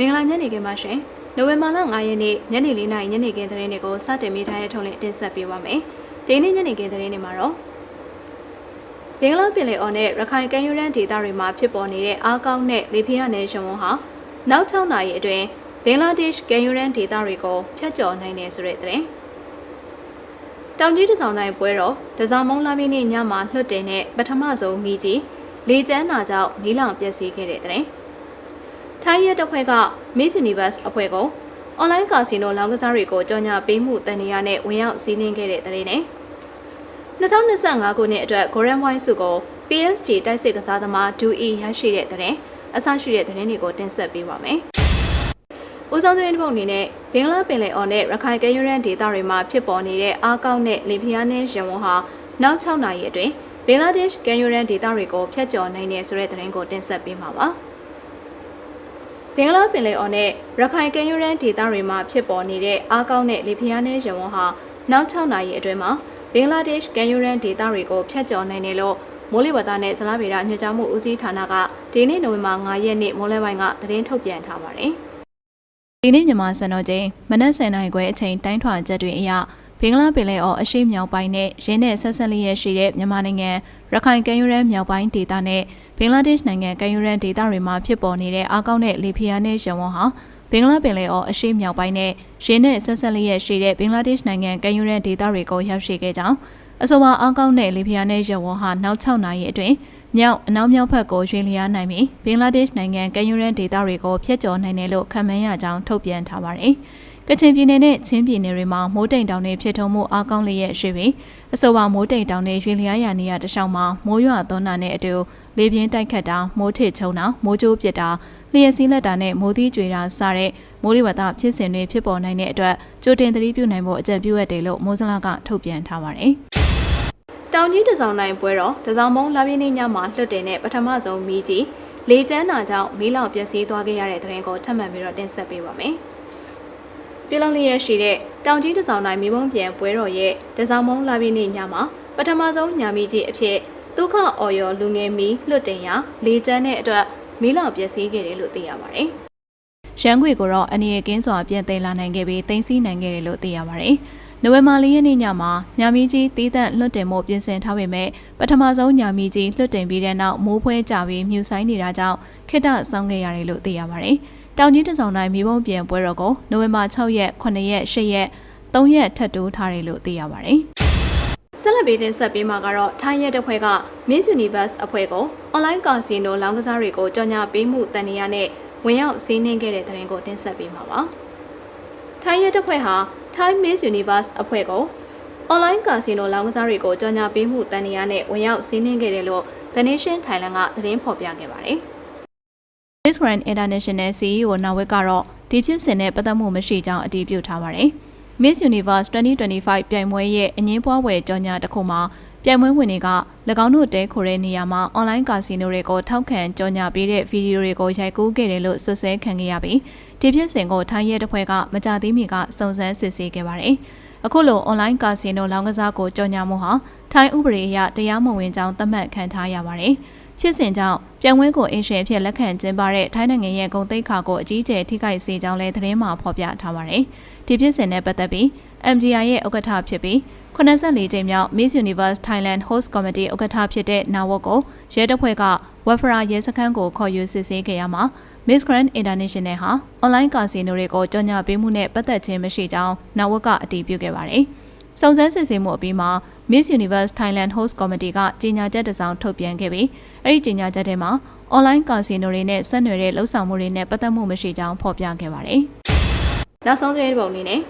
မင်္ဂလာညနေခင်းပါရှင်နိုဝင်ဘာလ9ရက်နေ့ညနေ4:00နာရီညနေခင်းသတင်းတွေကိုစတင်မိထားတဲ့ထုံးလင်းတင်ဆက်ပေးပါမယ်ဒီနေ့ညနေခင်းသတင်းတွေမှာတော့ဘင်္ဂလားပြည်လေအော်နဲ့ရခိုင်ကမ်းရိုးတန်းဒေသတွေမှာဖြစ်ပေါ်နေတဲ့အားကောင်းတဲ့လေပြင်းရနယ်ရှင်ဝန်ဟာနောက်6နာရီအတွင်းဘင်္ဂလားဒေ့ရှ်ကမ်းရိုးတန်းဒေသတွေကိုဖျက်ကျော်နိုင်တယ်ဆိုတဲ့သတင်းတောင်ကြီးတဆောင်တိုင်းပွဲတော်တစောင်းမုံလာပြီးနေ့ညမှာလွှတ်တင်တဲ့ပထမဆုံးမိကြီးလေကျန်းနာကြောင့်နီးလောင်ပျက်စီးခဲ့တဲ့တဲ့ ထိုင်းရဲတပ်ဖွဲ့က Miss Universe အဖွဲ့ကိုအွန်လိုင်းကာစီနိုလောင်းကစားတွေကိုကြော်ညာပေးမှုတန်ရာနဲ့ဝင်ရောက်စီးနင်းခဲ့တဲ့တဲ့နဲ့2025ခုနှစ်အတွက် Golden Voice စုကို PSG တိုက်စစ်ကစားသမားဒူအီရရှိတဲ့တဲ့အဆရှိတဲ့သတင်းတွေကိုတင်ဆက်ပေးပါမယ်။ဦးဆောင်သတင်းတစ်ပုဒ်အနေနဲ့ဘင်္ဂလားပင်လယ်အော်နဲ့ရခိုင်ကမ်းရိုးတန်းဒေသတွေမှာဖြစ်ပေါ်နေတဲ့အားကောင်းတဲ့လေပြင်းနဲ့ရဝန်းဟာနောက်6နာရီအတွင်းဘင်္ဂလားဒေ့ရှ်ကမ်းရိုးတန်းဒေသတွေကိုဖျက်ကျော်နိုင်တယ်ဆိုတဲ့သတင်းကိုတင်ဆက်ပေးမှာပါ။ဘ င်္ဂလားပင်လယ်အော်နဲ့ရခိုင်ကမ်းရိုးတန်းဒေသတွေမှာဖြစ်ပေါ်နေတဲ့အားကောင်းတဲ့လေပြင်းနဲ့ရဝန်းဟာနောက်6နာရီအတွင်းမှာဘင်္ဂလားဒေ့ရှ်ကမ်းရိုးတန်းဒေသတွေကိုဖျက်ကျော်နိုင်တယ်လို့မိုးလေဝသနဲ့ဇလားဗေဒညွှန်ကြားမှုဦးစီးဌာနကဒီနေ့နိုဝင်ဘာ9ရက်နေ့မိုးလယ်ပိုင်းကသတင်းထုတ်ပြန်ထားပါတယ်။ဒီနေ့မြန်မာစံတော်ချိန်မနက်10:00နာရီခွဲအချိန်တိုင်းထွာချက်တွေအရ ဘင်္ဂလားပင်လယ်အော်အရှေ့မြောက်ပိုင်းနဲ့ရင်းနဲ့ဆက်ဆက်လျက်ရှိတဲ့မြန်မာနိုင်ငံရခိုင်ကမ်းရိုးတန်းမြောက်ပိုင်းဒေသနဲ့ဘင်္ဂလားဒေ့ရှ်နိုင်ငံကမ်းရိုးတန်းဒေသတွေမှာဖြစ်ပေါ်နေတဲ့အားကောင်းတဲ့လေဖိအားနဲ့ရဝန်းဟာဘင်္ဂလားပင်လယ်အော်အရှေ့မြောက်ပိုင်းနဲ့ရင်းနဲ့ဆက်ဆက်လျက်ရှိတဲ့ဘင်္ဂလားဒေ့ရှ်နိုင်ငံကမ်းရိုးတန်းဒေသတွေကိုရောက်ရှိခဲ့ကြောင်းအဆိုပါအားကောင်းတဲ့လေဖိအားနဲ့ရဝန်းဟာနောက်6နာရီအတွင်းမြောက်အနောက်မြောက်ဘက်ကိုရွှေ့လျားနိုင်ပြီးဘင်္ဂလားဒေ့ရှ်နိုင်ငံကမ်းရိုးတန်းဒေသတွေကိုဖျက်ကျော်နိုင်တယ်လို့ခန့်မှန်းရကြောင်းထုတ်ပြန်ထားပါတယ်။ ကချင်ပြည်နယ်နဲ့ချင်းပြည်နယ်တွေမှာမိုးတိမ်တောင်တွေဖြစ်ထုံမှုအားကောင်းလျက်ရှိပြီးအဆိုပါမိုးတိမ်တောင်တွေရွှေလျားရနေရတခြားမှာမိုးရွာသွန်းတာနဲ့အတူလေပြင်းတိုက်ခတ်တာမိုးထစ်ချုံတာမိုးကြိုးပစ်တာလျှက်စီးလက်တာနဲ့မိုးသီးကြွေတာစတဲ့မိုးလေဝသဖြစ်စဉ်တွေဖြစ်ပေါ်နိုင်တဲ့အတွက်ကြိုတင်သတိပြုနိုင်ဖို့အကြံပြုရတယ်လို့မိုးစလာကထုတ်ပြန်ထားပါတယ်။တောင်ကြီးတစောင်းနိုင်ပွဲတော်တစောင်းမုံလာပြင်းညမှာလွှတ်တင်တဲ့ပထမဆုံးမီးကြီးလေကျန်းနာကြောင့်မီးလောင်ပျက်စီးသွားခဲ့ရတဲ့တဲ့ရင်ကိုထပ်မံပြီးတော့တင်ဆက်ပေးပါမယ်။ ပြည်လုံးလျက်ရှိတဲ့တောင်ကြီးတစောင်းတိုင်းမြေပုံပြန်ပွဲတော်ရဲ့တစောင်းမုံလာပြည့်နေ့ညမှာပထမဆုံးညာမီကြီးအဖြစ်ဒုက္ခအော်ရောလူငယ်မီလွတ်တင်ရာလေကျန်းတဲ့အတွက်မီးလောင်ပျက်စီးခဲ့တယ်လို့သိရပါတယ်။ရန်ခွေကိုတော့အနေရကင်းစွာပြန်သိမ်းလာနိုင်ခဲ့ပြီးတင်စီနိုင်ခဲ့တယ်လို့သိရပါတယ်။နိုဝင်ဘာလရက်နေ့ညမှာညာမီကြီးတီးသန့်လွတ်တင်မှုပြင်ဆင်ထားပေမဲ့ပထမဆုံးညာမီကြီးလွတ်တင်ပြီးတဲ့နောက်မိုးဖွဲကြပြီးမြူဆိုင်နေတာကြောင့်ခိတ္တဆောင်ခဲ့ရတယ်လို့သိရပါတယ်။ တောင်ကြီးတဆောင်တိုင်းမြေပုံပြန်ပွဲတော်ကိုနိုဝင်ဘာ6ရက်9ရက်10ရက်3ရက်ထပ်တိုးထားတယ်လို့သိရပါတယ်။ဆက်လက်ပြီးတင်ဆက်ပေးမှာကတော့ထိုင်းရဲတပ်ဖွဲ့က Miss Universe အဖွဲ့ကို online casino လောင်းကစားတွေကိုကြော်ညာပေးမှုတန်နေရနဲ့ဝင်ရောက်စီးနှင်းခဲ့တဲ့တဲ့ရင်ကိုတင်ဆက်ပေးမှာပါ။ထိုင်းရဲတပ်ဖွဲ့ဟာ Thai Miss Universe အဖွဲ့ကို online casino လောင်းကစားတွေကိုကြော်ညာပေးမှုတန်နေရနဲ့ဝင်ရောက်စီးနှင်းခဲ့တယ်လို့ The Nation Thailand ကသတင်းဖော်ပြခဲ့ပါတယ်။ Miss Grand International CEO နာဝက်ကတော့ဒီဖြစ်စဉ်နဲ့ပတ်သက်မှုမရှိကြောင်းအတည်ပြုထားပါတယ်။ Miss Universe 2025ပြိုင်ပွဲရဲ့အငင်းပွားဝယ်ကြော်ညာတစ်ခုမှာပြိုင်ပွဲဝင်တွေက၎င်းတို့တဲခိုတဲ့နေရာမှာအွန်လိုင်းကာစီနိုတွေကိုထောက်ခံကြော်ညာပေးတဲ့ဗီဒီယိုတွေကိုရိုက်ကူးခဲ့တယ်လို့ဆွဆွဲခံခဲ့ရပြီးဒီဖြစ်စဉ်ကိုထိုင်းရဲတပ်ဖွဲ့ကမကြသေးမီကစုံစမ်းစစ်ဆေးခဲ့ပါတယ်။အခုလို online ကာစီနိုလောင်းကစားကိုကြော်ညာမှုဟာထိုင်းဥပဒေအရတရားမဝင်ကြောင်းသတ်မှတ်ခံထားရပါတယ်။ဖြစ်စဉ်ကြောင့် ပြန်ဝဲကိုအင်ရှင်ဖြစ်လက်ခံကျင်းပတဲ့ထိုင်းနိုင်ငံရဲ့ဂုံသိက္ခာကိုအကြီးအကျယ်ထိခိုက်စေကြောင်းလည်းသတင်းမှာဖော်ပြထားပါတယ်။ဒီဖြစ်စဉ်နဲ့ပတ်သက်ပြီး MGI ရဲ့ဥက္ကဋ္ဌဖြစ်ပြီး84ကြိမ်မြောက် Miss Universe Thailand Host Committee ဥက္ကဋ္ဌဖြစ်တဲ့နာဝတ်ကိုရဲတပ်ဖွဲ့ကဝက်ဖရာရဲစခန်းကိုခေါ်ယူစစ်ဆေးခဲ့ရမှာ Miss Grand International ဟာ online casino တွေကိုကြော်ညာပေးမှုနဲ့ပတ်သက်ခြင်းမရှိကြောင်းနာဝတ်ကအတည်ပြုခဲ့ပါတယ်။ စုံစမ်းစစ်ဆေးမှုအပြီးမှာ Miss Universe Thailand Host Committee ကကြေညာချက်တစ်စောင်ထုတ်ပြန်ခဲ့ပြီးအဲ့ဒီကြေညာချက်ထဲမှာ online casino တွေနဲ့ဆက်နွယ်တဲ့လှုပ်ဆောင်မှုတွေနဲ့ပတ်သက်မှုမရှိကြောင်းဖော်ပြခဲ့ပါတယ်။နောက်ဆုံးသတင်းပုံအနေနဲ့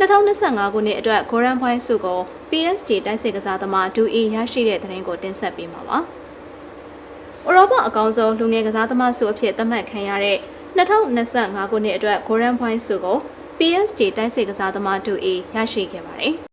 2025ခုနှစ်အတွက် Golden Point ဆုကို PSG တိုက်စစ်ကစားသမားဒူအီရရှိတဲ့သတင်းကိုတင်ဆက်ပေးမှာပါ။ဥရောပအကောင်ဆုံးလူငယ်ကစားသမားဆုအဖြစ်သတ်မှတ်ခံရတဲ့2025ခုနှစ်အတွက် Golden Point ဆုကို PSG တိုက်စစ်ကစားသမားဒူအီရရှိခဲ့ပါတယ်။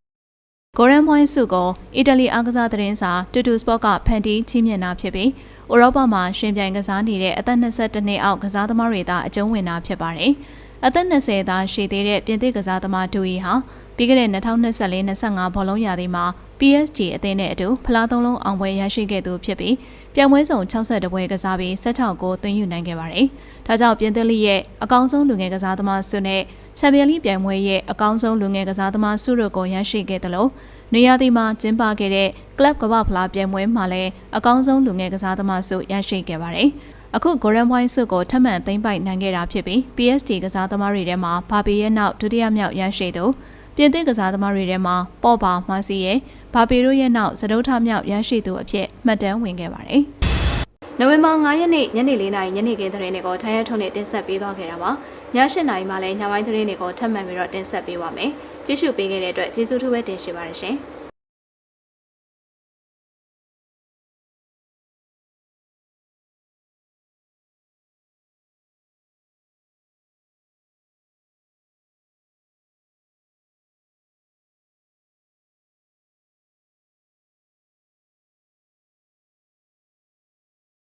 Golden Point ဆုကိုအီတလီအားကစားသတင်းစာတူတူစပေါ့ကဖန်တီးချီးမြှင့်တာဖြစ်ပြီးဥရောပမှာရှင်ပြိုင်ကစားနေတဲ့အသက်22နှစ်အောက်ကစားသမားတွေသာအကျုံးဝင်တာဖြစ်ပါတယ်။အသက်20သားရှိသေးတဲ့ပြင်သစ်ကစားသမားဒူအီဟာ ပြီးခဲ့တဲ့2024-25ဘောလုံးရာသီမှာ PSG အသင်းနဲ့အတူဖလားသုံးလုံးအောင်ပွဲရရှိခဲ့သူဖြစ်ပြီးပြိုင်ပွဲစုံ62ပွဲကစားပြီး16ဂိုးသွင်းယူနိုင်ခဲ့ပါတယ်။ဒါကြောင့်ပြင်သစ်လိရဲ့အကောင်းဆုံးလူငယ်ကစားသမားဆုနဲ့ချန်ပီယံလိပြိုင်ပွဲရဲ့အကောင်းဆုံးလူငယ်ကစားသမားဆုတို့ကိုရရှိခဲ့တယ်လို့နေရာဒီမှာကျင်းပခဲ့တဲ့ကလပ်ကမ္ဘာဖလားပြိုင်ပွဲမှာလည်းအကောင်းဆုံးလူငယ်ကစားသမားဆုရရှိခဲ့ပါတယ်။အခု Golden Point ဆုကိုထပ်မံသိမ်းပိုက်နိုင်ခဲ့တာဖြစ်ပြီး PSG ကစားသမားတွေထဲမှာဘာပီရဲ့နောက်ဒုတိယမြောက်ရရှိသူ ပြင်သစ်ကစားသမားတွေထဲမှာပေါ့ပါမာစီရဲ့ဘာပီတို့ရဲ့နောက်စတုထမြောက်ရရှိသူအဖြစ်မှတ်တမ်းဝင်ခဲ့ပါတယ်။နိုဝင်ဘာ9ရက်နေ့ညနေ4:00နာရီညနေခင်းသတင်းတွေကိုထိုင်းရထုံနဲ့တင်ဆက်ပေးသွားခဲ့တာပါ။ည8:00နာရီမှလည်းညပိုင်းသတင်းတွေကိုထပ်မံပြီးတော့တင်ဆက်ပေးပါမယ်။ကြည့်ရှုပေးခဲ့တဲ့အတွက်ကျေးဇူးထူးပဲတင်ရှိပါတယ်ရှင်။